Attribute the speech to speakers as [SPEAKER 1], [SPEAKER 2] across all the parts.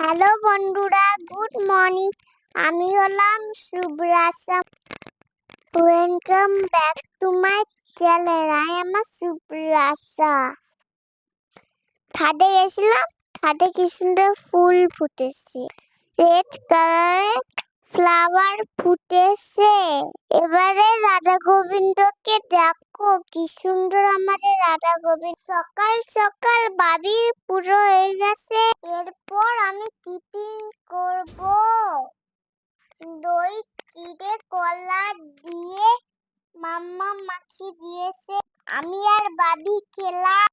[SPEAKER 1] Hello বন্ধুরা, good morning. আমি হলাম Subrasa. Welcome back to my channel I am Subrasa. ছাদে গেছিলাম, ছাদে কি সুন্দর ফুল ফুটেছে। রেড কালারের ফ্লাওয়ার ফুটেছে। এবারে রাধা গোবিন্দকে দেখো, কি সুন্দর আমাদের রাধা গোবিন্দ। সকাল সকাল বাবির পুরো হয়ে গেছে। এরপর আমি টিফিন করব। দই, চিড়ে, কলা দিয়ে মাম্মা মাখি দিয়েছে। আমি আর বাবি খেলাম।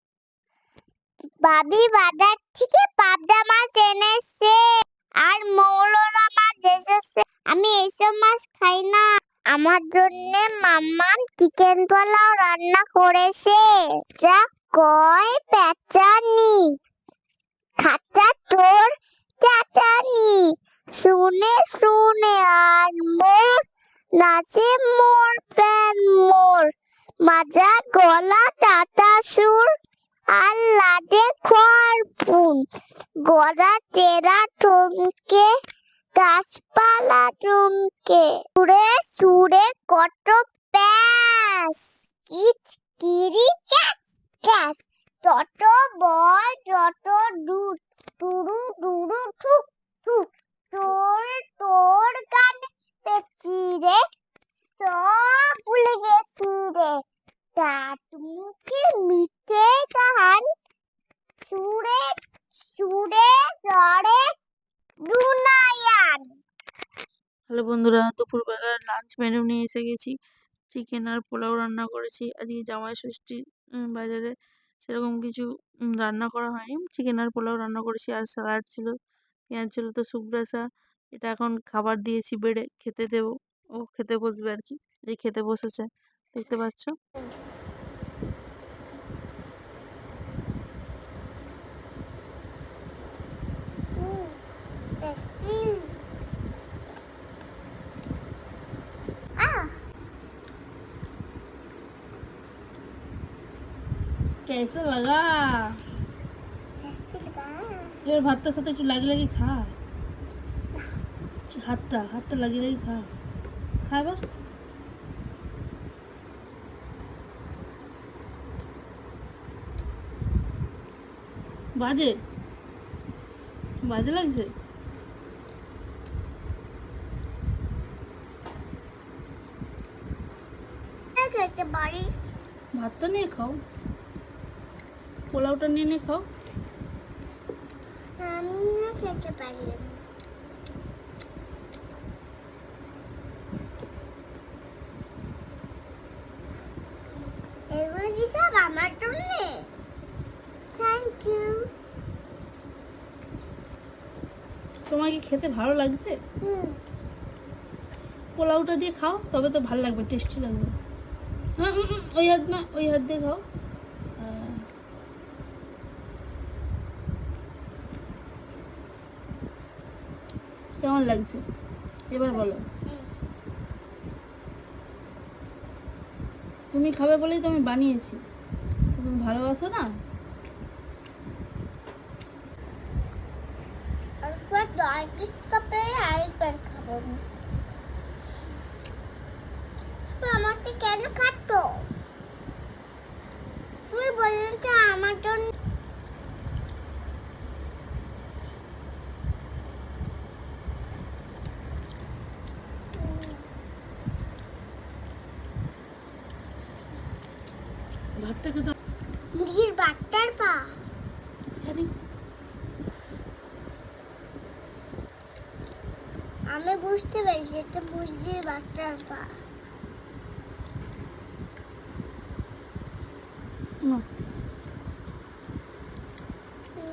[SPEAKER 1] বাবি বাজার থেকে পাবদা মাছ এনেছে। আর মৌলরা মাছ এসেছে আমি এইসব মাছ খাই না আমার জন্য মাম্মা চিকেন পোলাও রান্না করেছে। যা কয় পেঁচানি খাতা তোর চাটানি। শুনে শুনে আর মোর নাচে মোর প্রাণ মোর। মাজা গলা টাটা সুর আর লাদে ফুল গড়া তেরা টমকে গাছপালা চমকে সুরে সুরে কত প্যাস কিচকিরি ক্যাচ ক্যাচ। তত বল, যত দূর টুরু টুরু ঠুক ঠুক তোর তোর গান পেচিরে তোর গেছি রে তার মুখে মিঠে গান সুরে সুরে জরে দুনায়ান
[SPEAKER 2] হ্যালো বন্ধুরা দুপুরবেলার লাঞ্চ মেনু নিয়ে এসে গেছি। চিকেন আর পোলাও রান্না করেছি। আজকে জামাই ষষ্ঠী বাজারে সেরকম কিছু রান্না করা হয়নি। চিকেন আর পোলাও রান্না করেছি। আর স্যালাড ছিল, পেঁয়াজ ছিল তো সুব্রাসা এটা এখন খাবার দিয়েছি বেড়ে। খেতে দেবো। ও খেতে বসবে আর কি। এই খেতে বসেছে। দেখতে পাচ্ছ? কেসে লাগা
[SPEAKER 1] tasty लगा
[SPEAKER 2] এবার ভাতটার সাথে একটু লাগিয়ে লাগিয়ে খা হাতটা হাতটা লাগিয়ে লাগিয়ে খা খা এবার বাজে বাজে লাগছে
[SPEAKER 1] খেতে পারি
[SPEAKER 2] ভাতটা নিয়ে খাও পোলাওটা নিয়ে নিয়ে খাও।
[SPEAKER 1] আমি খেতে পারি। এগুলো কি সব আমার জন্য? থ্যাংক ইউ
[SPEAKER 2] তোমার কি খেতে ভালো লাগছে?
[SPEAKER 1] হুম।
[SPEAKER 2] পোলাওটা দিয়ে খাও তবে তো ভালো লাগবে টেস্টি লাগবে। হ্যাঁ ওই হাত না ওই হাত দিয়ে খাও হ্যাঁ। কেমন লাগছে? এবার বলো। তুমি খাবে বলেই তো আমি বানিয়েছি। তুমি ভালোবাসো না?
[SPEAKER 1] আমারটা কেন খাটো তুমি বললেন আমার জন্য
[SPEAKER 2] ভাতটা খেতে
[SPEAKER 1] মুরগির বাচ্চার পা।
[SPEAKER 2] জানি
[SPEAKER 1] আমি বুঝতে পেরেছি এটা মুরগির বাচ্চার পা।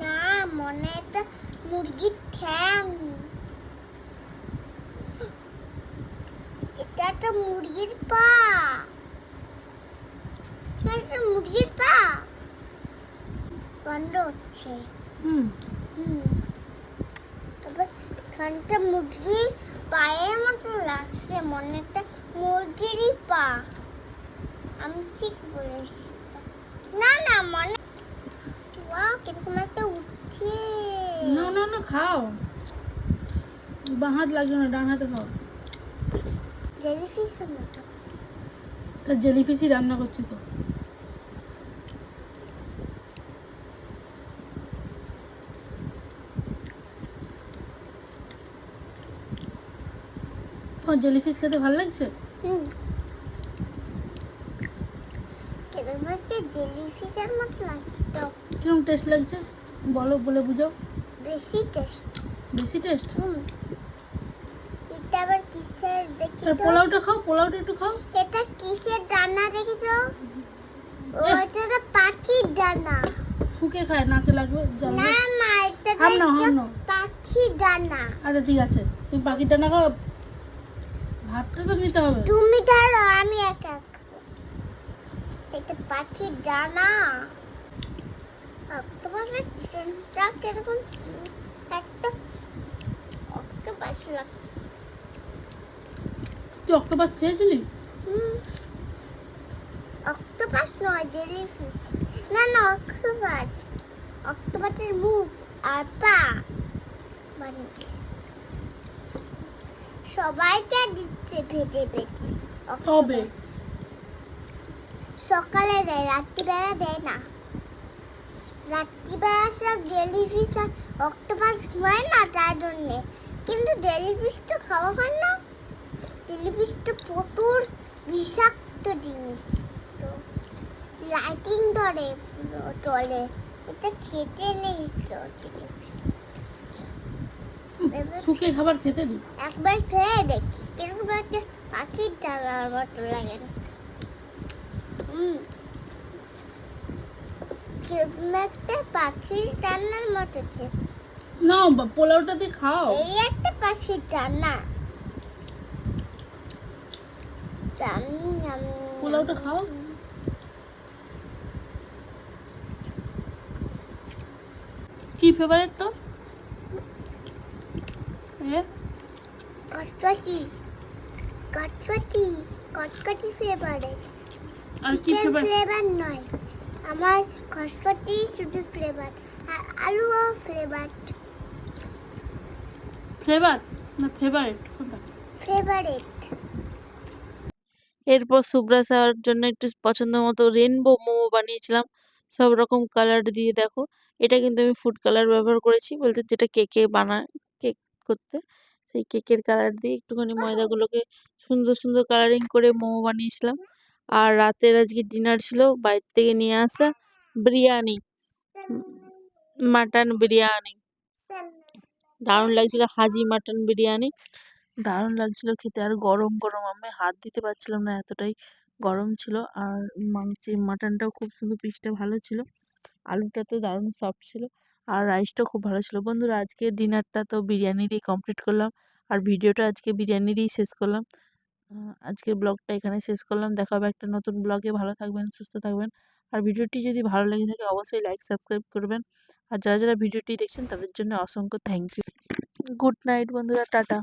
[SPEAKER 2] না।
[SPEAKER 1] মনে এটা মুরগির ঠ্যাং। এটা তো মুরগির পা। মুরগির পা। গন্ধ হচ্ছে।
[SPEAKER 2] হুম।
[SPEAKER 1] হুম। তবে খানটা মুরগির পায়ের মতো লাগছে মনে হচ্ছে মুরগিরই পা। আমি ঠিক বলেছি না না মনে ওয়াও কীরকম একটা উঠছে।
[SPEAKER 2] না না না খাও। বাঁ হাত লাগবে না ডান হাতে খাও।
[SPEAKER 1] জেলিফিশের মতো।
[SPEAKER 2] জেলিফিশই রান্না করছি তো। তোমার জেলিফিশ খেতে ভালো লাগছে?
[SPEAKER 1] হুম। জেলিফিশের মতো লাগছে তো।
[SPEAKER 2] কীরকম টেস্ট লাগছে? বলো বলে বুঝাও।
[SPEAKER 1] বেশি টেস্ট
[SPEAKER 2] বেশি টেস্ট
[SPEAKER 1] হুম। এটা আবার কিসের? দেখি
[SPEAKER 2] আর
[SPEAKER 1] তো।
[SPEAKER 2] পোলাওটা খাও পোলাওটা একটু খাও।
[SPEAKER 1] এটা কিসের ডানা দেখেছ? ওটা তো পাখির ডানা।
[SPEAKER 2] ফুকে খায় নাকে লাগবে জল
[SPEAKER 1] না না এটা
[SPEAKER 2] হাম হাম।
[SPEAKER 1] পাখির
[SPEAKER 2] আচ্ছা ঠিক আছে। তুমি খাও ভাতটা তো নিতে হবে।
[SPEAKER 1] তুমি ধরো আমি একা খাব এটা পাখির ডানা। সেন্টটা কীরকম? একটা অক্টোপাস লাগছে।
[SPEAKER 2] তুই অক্টোপাস খেয়েছিলি?
[SPEAKER 1] অক্টোপাস নয় জেলিফিশ। না না অক্টোপাস। অক্টোপাসের মুখ আর পা। বানিয়েছে সবাইকে দিচ্ছে ভেজে ভেজে।
[SPEAKER 2] কবে?
[SPEAKER 1] সকালে দেয় রাত্রিবেলা দেয় না। রাত্রিবেলা সব জেলিফিশ আর অক্টোপাস হয় না তার জন্যে। কিন্তু জেলিফিশ তো খাওয়া হয় না। জেলিফিশ তো প্রচুর বিষাক্ত জিনিস। তো লাইটিং ধরে তলে এটা খেতে নেই তো জেলিফিশ
[SPEAKER 2] শুকে খাবার খেতে দিই
[SPEAKER 1] একবার খেয়ে দেখি কীরকম একটা পাখির ডানার মতো লাগে না। একটা পাখির ডানার মতো।
[SPEAKER 2] না বা- পোলাওটা দিয়ে খাও।
[SPEAKER 1] এই একটা পাখির ডান,
[SPEAKER 2] পোলাওটা খাও। কি ফেভারিট তো
[SPEAKER 1] কটকটি কটকটি কটকটি ফ্লেভারের
[SPEAKER 2] আর কি
[SPEAKER 1] ফ্লেভার নয়। আমার কটকটি শুধু ফ্লেভার আর আলুও ফ্লেভার
[SPEAKER 2] ফ্লেভার না ফেভারিট কোনটা?
[SPEAKER 1] ফেভারিট
[SPEAKER 2] এরপর শুভ্রা স্যার জন্য একটু পছন্দ মতো রেনবো মোমো বানিয়েছিলাম। সব রকম কালার দিয়ে দেখো। এটা কিন্তু আমি ফুড কালার ব্যবহার করেছি। বলতে যেটা কেকে বানায় করতে। সেই কেকের কালার দিয়ে একটুখানি ময়দাগুলোকে সুন্দর সুন্দর কালারিং করে মোমো বানিয়েছিলাম। আর রাতের আজকে ডিনার ছিল বাইরে থেকে নিয়ে আসা বিরিয়ানি মাটন বিরিয়ানি। দারুণ লাগছিল হাজি মাটন বিরিয়ানি। দারুণ লাগছিল খেতে আর গরম গরম। আমি হাত দিতে পারছিলাম না এতটাই গরম ছিল। আর মাংস মাটনটাও খুব সুন্দর পিসটা ভালো ছিল। আলুটা তো দারুণ সফট ছিল। আর রাইসটা খুব ভালো ছিল। বন্ধুরা, আজকে ডিনারটা তো বিরিয়ানি দিয়ে কমপ্লিট করলাম। আর ভিডিওটা আজকে বিরিয়ানি দিয়েই শেষ করলাম। আজকের ব্লগটা এখানে শেষ করলাম। দেখা হবে একটা নতুন ব্লগে ভালো থাকবেন, সুস্থ থাকবেন। আর ভিডিওটি যদি ভালো লেগে থাকে, অবশ্যই লাইক সাবস্ক্রাইব করবেন। আর যারা যারা ভিডিওটি দেখছেন, তাদের জন্য অসংখ্য থ্যাংক ইউ গুড নাইট বন্ধুরা, টাটা।